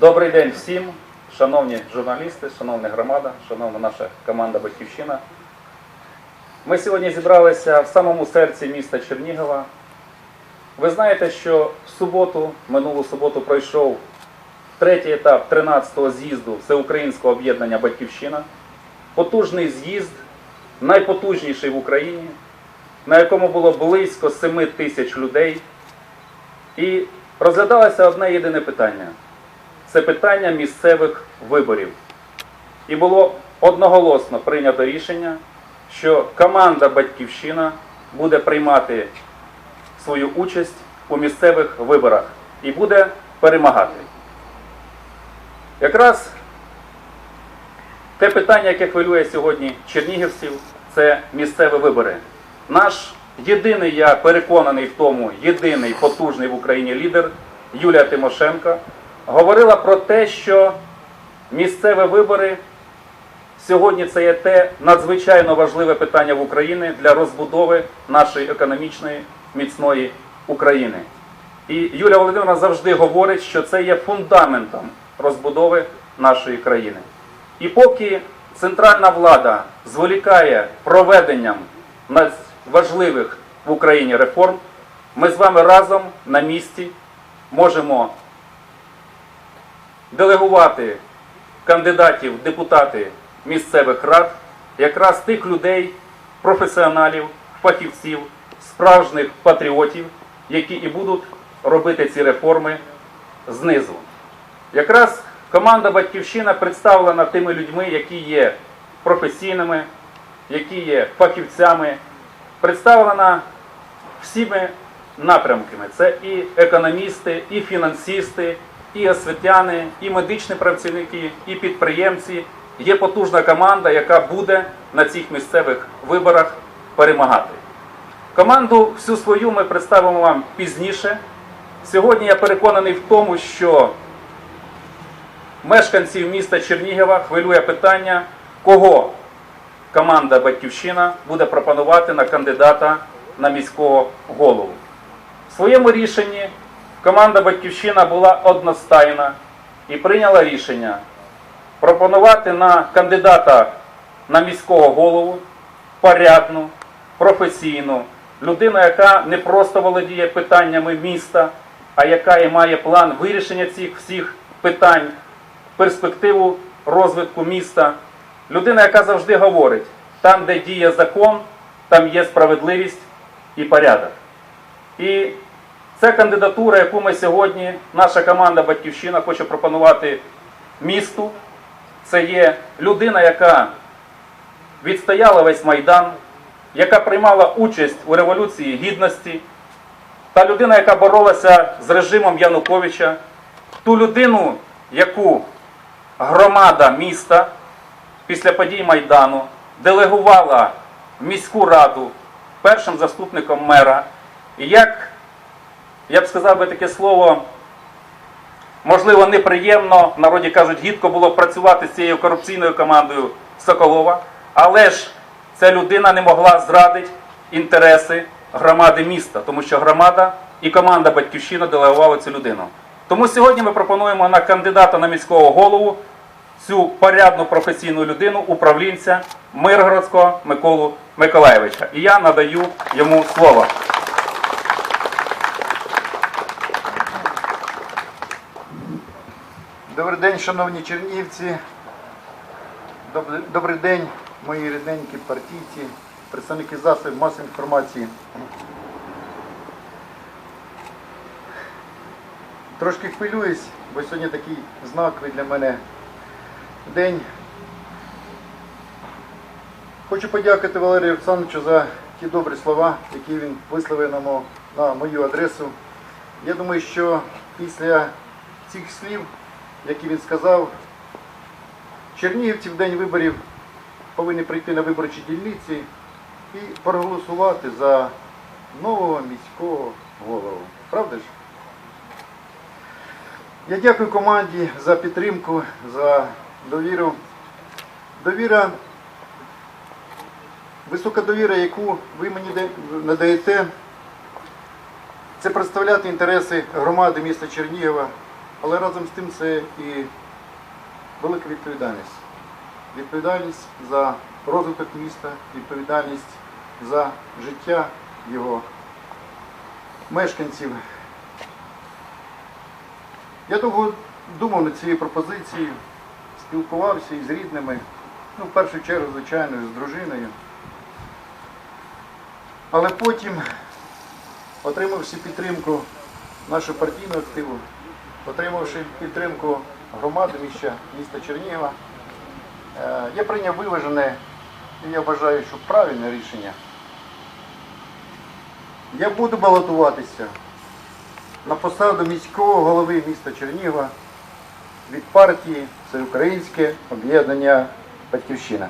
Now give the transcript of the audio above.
Добрий день всім, шановні журналісти, шановна громада, шановна наша команда Батьківщина. Ми сьогодні зібралися в самому серці міста Чернігова. Ви знаєте, що в суботу, минулу суботу, пройшов третій етап 13-го з'їзду Всеукраїнського об'єднання Батьківщина. Потужний з'їзд, найпотужніший в Україні, на якому було близько 7 тисяч людей. І розглядалося одне єдине питання це питання місцевих виборів. І було одноголосно прийнято рішення, що команда Батьківщина буде приймати свою участь у місцевих виборах і буде перемагати. Якраз те питання, яке хвилює сьогодні чернігівців, це місцеві вибори. Наш єдиний, я переконаний в тому, єдиний потужний в Україні лідер Юлія Тимошенко говорила про те, що місцеві вибори сьогодні це є те надзвичайно важливе питання в Україні для розбудови нашої економічної міцної України. І Юлія Володимирівна завжди говорить, що це є фундаментом розбудови нашої країни. І поки центральна влада зволікає проведенням надважливих в Україні реформ, ми з вами разом на місці можемо делегувати кандидатів в депутати місцевих рад, якраз тих людей, професіоналів, фахівців, справжніх патріотів, які і будуть робити ці реформи знизу. Якраз команда Батьківщина представлена тими людьми, які є професійними, які є фахівцями, представлена всіми напрямками. Це і економісти, і фінансисти, і освітяни, і медичні працівники, і підприємці. Є потужна команда, яка буде на цих місцевих виборах перемагати. Команду всю свою ми представимо вам пізніше. Сьогодні я переконаний в тому, що мешканців міста Чернігова хвилює питання, кого команда Батьківщина буде пропонувати на кандидата на міського голову. В своєму рішенні команда Батьківщина була одностайна і прийняла рішення пропонувати на кандидата на міського голову порядну, професійну людину, яка не просто володіє питаннями міста, а яка і має план вирішення цих всіх питань, перспективу розвитку міста. Людина, яка завжди говорить, там, де діє закон, там є справедливість і порядок. І це кандидатура, яку ми сьогодні, наша команда Батьківщина хоче пропонувати місту. Це є людина, яка відстояла весь Майдан, яка приймала участь у Революції Гідності, та людина, яка боролася з режимом Януковича, ту людину, яку громада міста після подій Майдану делегувала в міську раду першим заступником мера. І як, я б сказав би таке слово, можливо, неприємно, народі кажуть, гідко було працювати з цією корупційною командою Соколова, але ж ця людина не могла зрадити інтереси громади міста, тому що громада і команда Батьківщина делегували цю людину. Тому сьогодні ми пропонуємо на кандидата на міського голову цю порядну професійну людину, управлінця Миргородського Миколу Миколаєвича. І я надаю йому слово. Добрий день, шановні чернігівці. Добрий, день, мої рідненькі партійці, представники засобів масової інформації. Трошки хвилююсь, бо сьогодні такий знаковий для мене день. Хочу подякувати Валерію Олександровичу за ті добрі слова, які він висловив на мою адресу. Я думаю, що після цих слів, які він сказав, чернігівці в день виборів повинні прийти на виборчі дільниці і проголосувати за нового міського голову. Правда ж? Я дякую команді за підтримку, за довіру. Довіра, висока довіра, яку ви мені надаєте, це представляти інтереси громади міста Чернігова, Але разом з тим це і велика відповідальність. Відповідальність за розвиток міста, відповідальність за життя його мешканців. Я довго думав над цією пропозицією, спілкувався із рідними, ну, в першу чергу, звичайно, з дружиною. Але потім, отримавши підтримку нашого партійного активу, отримавши підтримку громади міста, міста Чернігова, е, я прийняв виважене, і я вважаю, що правильне рішення. Я буду балотуватися на посаду міського голови міста Чернігова від партії Всеукраїнське об'єднання Батьківщина.